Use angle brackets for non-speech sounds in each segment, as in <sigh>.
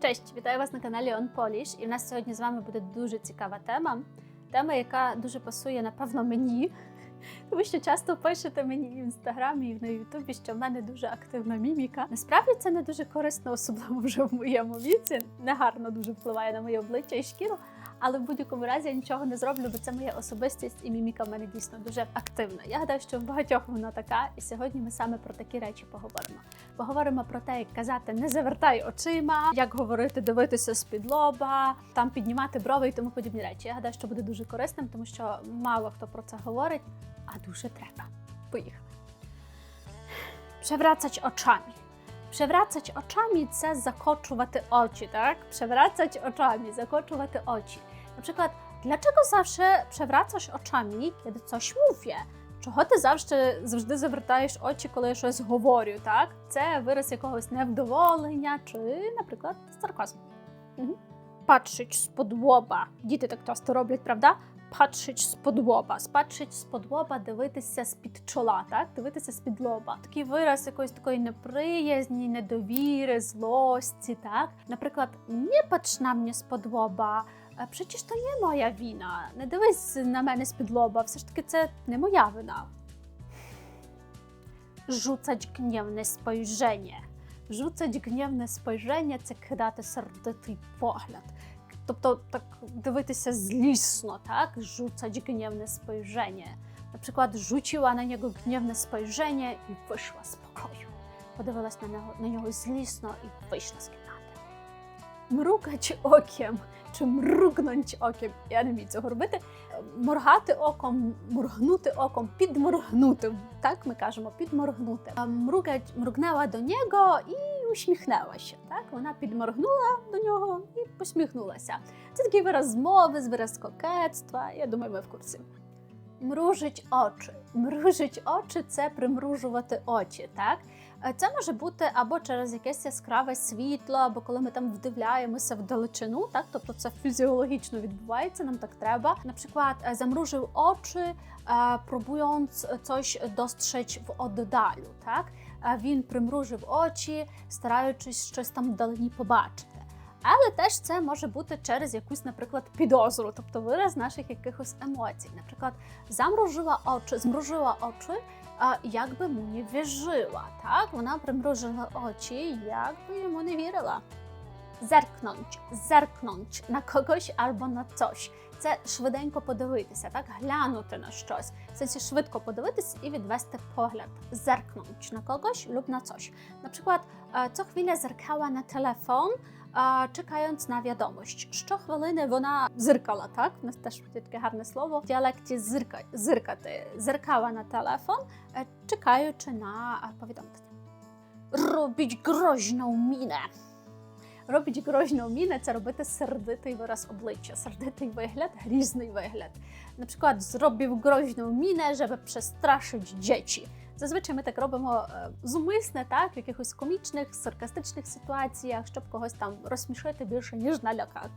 Cześć, вітаю вас на каналі On Polish. І в нас сьогодні з вами буде дуже цікава тема. Тема, яка дуже пасує, напевно, мені. <laughs> Тому що часто пишете мені в інстаграмі, і на Ютубі, що в мене дуже активна міміка. Насправді це не дуже корисно, особливо вже в моєму віці. Негарно дуже впливає на моє обличчя і шкіру. Але в будь-якому разі я нічого не зроблю, бо це моя особистість і міміка в мене дійсно дуже активна. Я гадаю, що в багатьох вона така, і сьогодні ми саме про такі речі поговоримо. Поговоримо про те, як казати не завертай очима, як говорити, дивитися з-під лоба, там піднімати брови і тому подібні речі. Я гадаю, що буде дуже корисним, тому що мало хто про це говорить, а дуже треба. Поїхали. Przewracać oczami. Przewracać oczami це закочувати очі, tak? Przewracać oczami, zakoczuwać oczy. Na przykład, dlaczego zawsze przewracasz oczami, kiedy coś mówię? Чого ти завжди завжди завертаєш очі, коли я щось говорю, так? Це вираз якогось невдоволення чи, наприклад, сарказм. Угу. Patrzeć з-под лоба. Діти так часто роблять, правда? Patrzeć з-под лоба. Спадшить з-под лоба, дивитися з-під чола, так? Дивитися з-під лоба. Такий вираз якоїсь такої неприязні, недовіри, злості, так? Наприклад, не patrz на з-под лоба. «А Przecież to nie moja wina. Не дивись на мене з-під лоба. Все ж таки, це не моя вина. Rzucać gniewne spojrzenie. Rzucać gniewne spojrzenie – це кидати сердитий погляд. Тобто так дивитися злісно, так? Rzucać gniewne spojrzenie. Przykład rzuciła na niego gniewne spojrzenie i wyszła z pokoju. Подивилась на нього, на нього злісно і вийшла з Мрукать оком чи мрукнуть оком. Я не вмію цього робити. Моргати оком, моргнути оком, підморгнути. Так ми кажемо, підморгнути. А Мрукать мрукнęła до нього і усміхнулася. Так, вона підморгнула до нього і посміхнулася. Це такий вираз мови, вираз кокетства. Я думаю, ми в курсі. Мружить очі. Мружить очі це примружувати очі, так? Е, Це може бути або через якесь яскраве світло, або коли ми там вдивляємося в далечину, так тобто це фізіологічно відбувається, нам так треба. Наприклад, е, замружив очі, пробуjąc coś dostrzec в oddalю, так? Е, Він примружив очі, стараючись щось там вдалині побачити. Але теж це може бути через якусь, наприклад, підозру, тобто вираз наших якихось емоцій. Наприклад, замружила очі, змружила очі, а якби му не вірила, так? Вона примружила очі, якби йому не вірила. Зеркнуть, зеркнуть на когось або на coś. Це швиденько подивитися, так? Глянути на щось. В сенсі швидко подивитися і відвести погляд. Зеркнуть на когось lub na coś. Наприклад, е, co chwilę zerkała na telefon, а, чекając на wiadomość. Щохвилини вона зиркала, так? У нас теж є таке гарне слово. В діалекті зирка, зиркати. Зиркала на телефон, е, чекаючи на е, повідомлення. Робіть грозну міне. Робіть грозну міне це робити сердитий вираз обличчя, сердитий вигляд, грізний вигляд. Наприклад, зробив грозну міне, щоб престрашити дітей. Зазвичай ми так робимо е, зумисне, так, в якихось комічних, саркастичних ситуаціях, щоб когось там розсмішити більше, ніж налякати.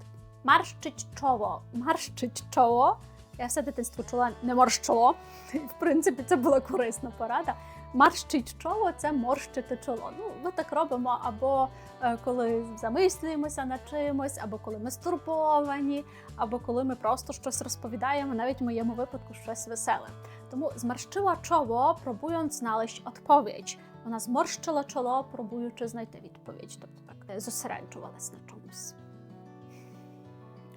Марщить чоло. Марщить чоло. Я все дитинство чула не морщило. В принципі, це була корисна порада. Марщить чоло це морщити чоло. Ну, ми так робимо або е, коли замислюємося над чимось, або коли ми стурбовані, або коли ми просто щось розповідаємо, навіть в моєму випадку щось веселе. Тому зморщила чоло, пробуjąc znaleźć odpowiedź. Вона зморщила чоло, пробуючи знайти відповідь. Тобто так зосереджувалась на чомусь.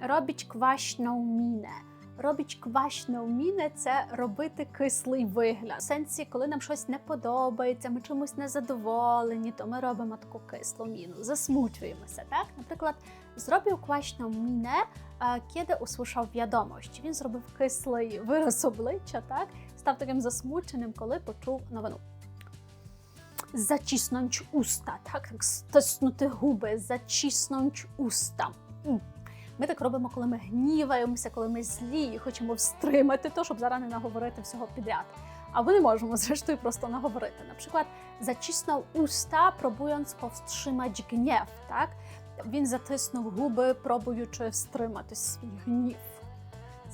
Робіть квашну міне. Робіть квашну міне це робити кислий вигляд. В сенсі, коли нам щось не подобається, ми чомусь незадоволені, то ми робимо таку кислу міну, засмучуємося. Так, наприклад, зробив квашну міне, е, kiedy usłyszał wiadomość. Він зробив кислий вираз обличчя, так став таким засмученим, коли почув новину. Zacisnąć usta, так, стиснути губи, usta. М. Ми так робимо, коли ми гніваємося, коли ми злі і хочемо встримати то, щоб зараз не наговорити всього підряд. Або не можемо, <laughs> зрештою, просто наговорити. Наприклад, zacisnął usta, próbując powstrzymać gniew, так? Він затиснув губи, пробуючи стримати свій гнів.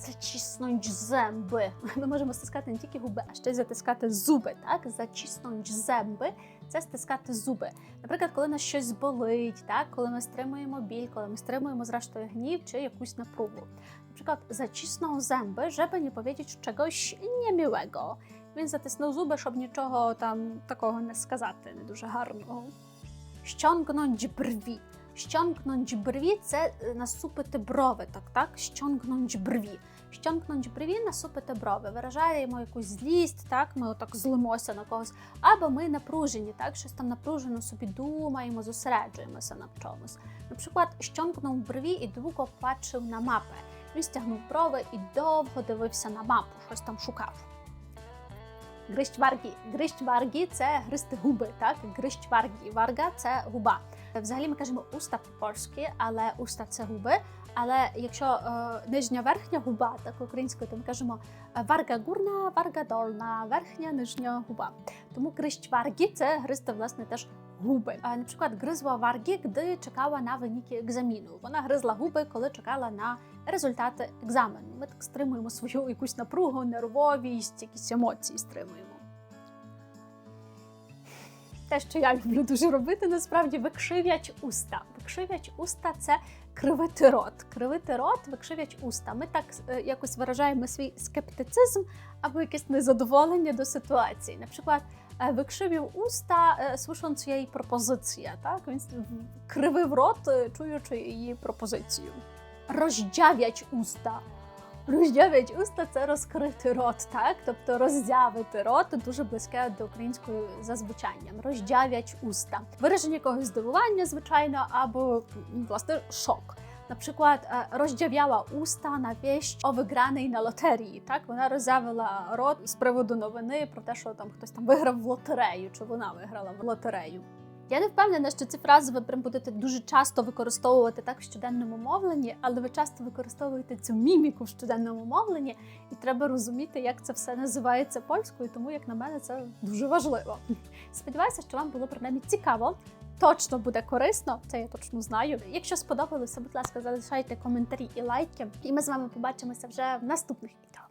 Zacisnąć <laughs> zęby. Ми можемо стискати не тільки губи, а ще й затискати зуби. Так? Zacisnąć зęби це стискати зуби. Наприклад, коли нас щось болить, так? коли ми стримуємо біль, коли ми стримуємо зрештою гнів чи якусь напругу. Наприклад, zacisnął zęby, żeby nie powiedzieć czegoś niemiłego. Він затиснув зуби, щоб нічого там такого не сказати, не дуже гарного. Ściągnąć brwi. Ściągnąć brwi це е, насупити брови, так, так? Ściągnąć brwi. Ściągnąć brwi, насупити брови. Виражаємо якусь злість, так? Ми отак злимося на когось. Або ми напружені, так? Щось там напружено собі думаємо, зосереджуємося на чомусь. Наприклад, ściągnął brwi і довго бачив на мапи. Він стягнув брови і довго дивився на мапу, щось там шукав. Грищ варгі. Грищ варгі це гристи губи, так? Грищ варгі. Варга це губа. Взагалі ми кажемо уста по-польськи, але уста це губи. Але якщо е, нижня верхня губа, так українською, то ми кажемо е, варга гурна, варга дольна, верхня нижня губа. Тому грищ варгі це гристи, власне, теж губи. А, наприклад, гризла варгі, коли чекала на виніки екзаміну. Вона гризла губи, коли чекала на результати екзамену. Ми так стримуємо свою якусь напругу, нервовість, якісь емоції стримуємо. Те, що я люблю дуже робити, насправді викшив'ять уста. Викшив'ять уста це кривити рот. Кривити рот, викшив'ять уста. Ми так е, якось виражаємо свій скептицизм або якесь незадоволення до ситуації. Наприклад, е, usta, e, słysząc jej propozycję, tak? Więc w- krywy rot, e, її пропозицію. Роззяв'ять уста. Роззяв'ять уста це розкрити рот, так? Тобто роззявити рот дуже близьке до української за звучанням. Роззяв'ять уста. Вираження якогось здивування, звичайно, або власне шок. Наприклад, е, роззяв'яла уста на вість о виграний на лотерії. Так вона роззявила рот з приводу новини про те, що там хтось там виграв в лотерею, чи вона виграла в лотерею. Я не впевнена, що ці фрази ви прям будете дуже часто використовувати так в щоденному мовленні, але ви часто використовуєте цю міміку в щоденному мовленні, і треба розуміти, як це все називається польською, тому як на мене це дуже важливо. Сподіваюся, що вам було принаймні цікаво. Точно буде корисно, це я точно знаю. Якщо сподобалося, будь ласка, залишайте коментарі і лайки, і ми з вами побачимося вже в наступних відео.